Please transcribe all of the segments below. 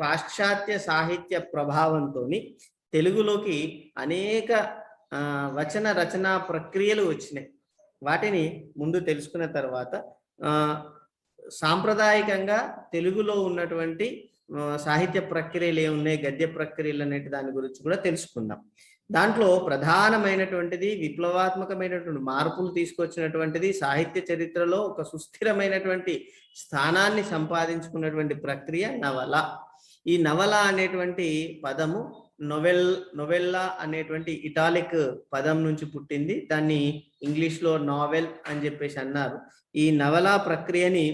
పాశ్చాత్య సాహిత్య ప్రభావంతో తెలుగులోకి అనేక వచన రచనా ప్రక్రియలు వచ్చినాయి. వాటిని ముందు తెలుసుకున్న తర్వాత సాంప్రదాయకంగా తెలుగులో ఉన్నటువంటి సాహిత్య ప్రక్రియలు ఏమున్నాయి గద్య ప్రక్రియలు అనేటి దాని గురించి కూడా తెలుసుకుందాం. దాంట్లో ప్రధానమైనటువంటిది విప్లవాత్మకమైనటువంటి మార్పులు తీసుకొచ్చినటువంటిది సాహిత్య చరిత్రలో ఒక సుస్థిరమైనటువంటి స్థానాన్ని సంపాదించుకున్నటువంటి ప్రక్రియ నవల. ఈ నవల అనేటువంటి పదము నొవెల్ నొవెల్లా అనేటువంటి ఇటాలిక్ పదం నుంచి పుట్టింది. దాన్ని ఇంగ్లీష్లో నావెల్ అని చెప్పేసి అన్నారు. ఈ నవలా ప్రక్రియని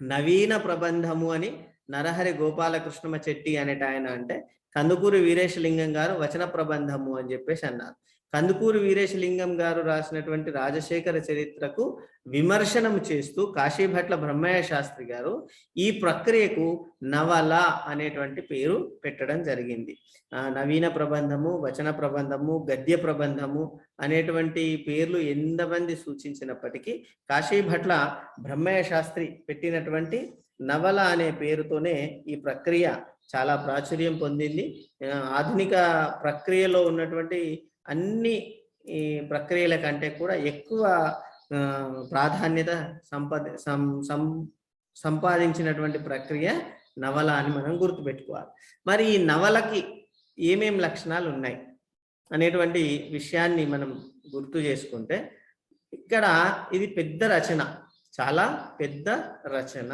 నవీన ప్రబంధము అని నరహరి గోపాలకృష్ణమ చెట్టి అనేట ఆయన అంటే కందుకూరి వీరేశలింగం గారు వచన ప్రబంధము అని చెప్పేసి అన్నారు. కందుకూరు వీరేశలింగం గారు రాసినటువంటి రాజశేఖర చరిత్రకు విమర్శనం చేస్తూ కాశీభట్ల బ్రహ్మయ్య శాస్త్రి గారు ఈ ప్రక్రియకు నవల అనేటువంటి పేరు పెట్టడం జరిగింది. నవీన ప్రబంధము వచన ప్రబంధము గద్య ప్రబంధము అనేటువంటి పేర్లు ఎంతమంది సూచించినప్పటికీ కాశీభట్ల బ్రహ్మయ్య శాస్త్రి పెట్టినటువంటి నవల అనే పేరుతోనే ఈ ప్రక్రియ చాలా ప్రాచుర్యం పొందింది. ఆధునిక ప్రక్రియలో ఉన్నటువంటి అన్ని ఈ ప్రక్రియల కంటే కూడా ఎక్కువ ప్రాధాన్యత సంపద సం సం సంపాదించినటువంటి ప్రక్రియ నవల అని మనం గుర్తుపెట్టుకోవాలి. మరి ఈ నవలకి ఏమేం లక్షణాలు ఉన్నాయి అనేటువంటి విషయాన్ని మనం గుర్తు చేసుకుంటే ఇక్కడ ఇది పెద్ద రచన చాలా పెద్ద రచన.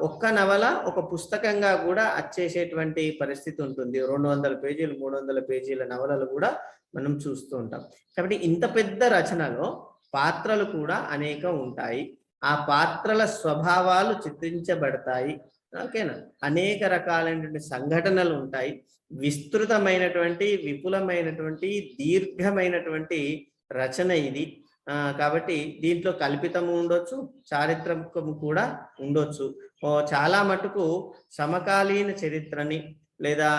ఒక్క నవల ఒక పుస్తకంగా కూడా అచ్చేసేటువంటి పరిస్థితి ఉంటుంది. రెండు వందల పేజీలు మూడు వందల పేజీల నవలలు కూడా మనం చూస్తూ ఉంటాం. కాబట్టి ఇంత పెద్ద రచనలో పాత్రలు కూడా అనేక ఉంటాయి. ఆ పాత్రల స్వభావాలు చిత్రించబడతాయి. ఓకేనా? అనేక రకాలైనటువంటి సంఘటనలు ఉంటాయి. విస్తృతమైనటువంటి విపులమైనటువంటి దీర్ఘమైనటువంటి రచన ఇది. కాబట్టి దీంట్లో కల్పితము ఉండొచ్చు చారిత్రకము కూడా ఉండొచ్చు. చాలా మటుకు సమకాలీన చరిత్రని లేదా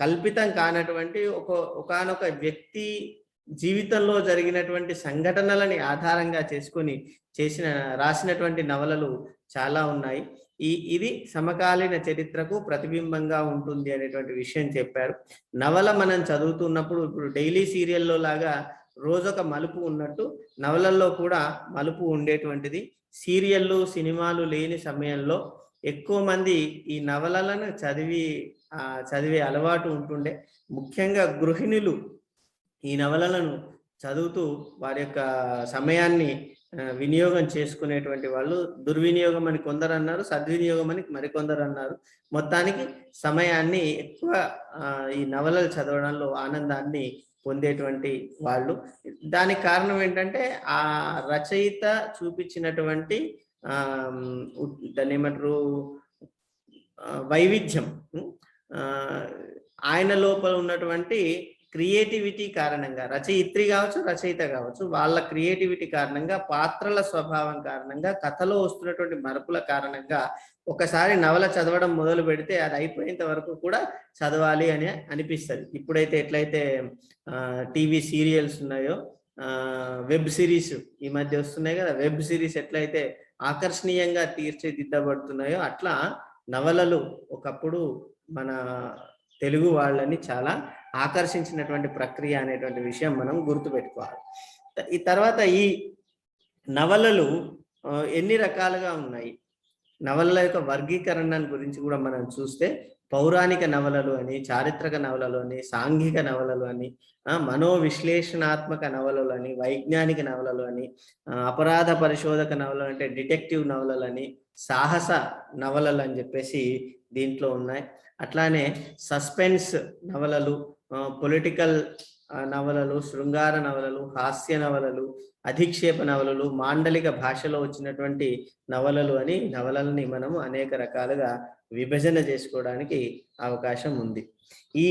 కల్పితం కానటువంటి ఒక ఒకానొక వ్యక్తి జీవితంలో జరిగినటువంటి సంఘటనలని ఆధారంగా చేసుకొని చేసిన రాసినటువంటి నవలలు చాలా ఉన్నాయి. ఈ ఇది సమకాలీన చరిత్రకు ప్రతిబింబంగా ఉంటుంది అనేటువంటి విషయం చెప్పారు. నవల మనం చదువుతున్నప్పుడు ఇప్పుడు డైలీ సీరియల్లో లాగా రోజొక మలుపు ఉన్నట్టు నవలల్లో కూడా మలుపు ఉండేటువంటిది. సీరియళ్ళు సినిమాలు లేని సమయంలో ఎక్కువ మంది ఈ నవలలను చదివి చదివే అలవాటు ఉంటుండే. ముఖ్యంగా గృహిణులు ఈ నవలలను చదువుతూ వారి యొక్క సమయాన్ని వినియోగం చేసుకునేటువంటి వాళ్ళు. దుర్వినియోగం అని కొందరు అన్నారు సద్వినియోగం అని మరికొందరు అన్నారు మొత్తానికి సమయాన్ని ఎక్కువ ఈ నవలలు చదవడంలో ఆనందాన్ని పొందేటువంటి వాళ్ళు. దానికి కారణం ఏంటంటే ఆ రచయిత చూపించినటువంటి ఆ దాన్ని ఏమంటారు వైవిధ్యం. ఆ, ఆయన లోపల ఉన్నటువంటి క్రియేటివిటీ కారణంగా రచయిత్రి కావచ్చు రచయిత కావచ్చు వాళ్ళ క్రియేటివిటీ కారణంగా పాత్రల స్వభావం కారణంగా కథలో వస్తున్నటువంటి మరపుల కారణంగా ఒకసారి నవల చదవడం మొదలు పెడితే అది అయిపోయేంత వరకు కూడా చదవాలి అని అనిపిస్తుంది. ఇప్పుడైతే ఎట్లయితే టీవీ సీరియల్స్ ఉన్నాయో వెబ్ సిరీస్ ఈ మధ్య వస్తున్నాయి కదా వెబ్ సిరీస్ ఎట్లయితే ఆకర్షణీయంగా తీర్చిదిద్దబడుతున్నాయో అట్లా నవలలు ఒకప్పుడు మన తెలుగు వాళ్ళని చాలా ఆకర్షించినటువంటి ప్రక్రియ అనేటువంటి విషయం మనం గుర్తుపెట్టుకోవాలి. ఈ తర్వాత ఈ నవలలు ఎన్ని రకాలుగా ఉన్నాయి? నవలల యొక్క వర్గీకరణ గురించి కూడా మనం చూస్తే పౌరాణిక నవలలు అని చారిత్రక నవలలు అని సాంఘిక నవలలు అని మనోవిశ్లేషణాత్మక నవలలు అని వైజ్ఞానిక నవలలు అని అపరాధ పరిశోధక నవలలు అంటే డిటెక్టివ్ నవలలు అని సాహస నవలలు అని చెప్పేసి దీంట్లో ఉన్నాయి. అట్లానే సస్పెన్స్ నవలలు పొలిటికల్ నవలలు శృంగార నవలలు హాస్య నవలలు అధిక్షేప నవలలు మాండలిక భాషలో వచ్చినటువంటి నవలలు అని నవలల్ని మనము అనేక రకాలుగా విభజన చేసుకోవడానికి అవకాశం ఉంది. ఈ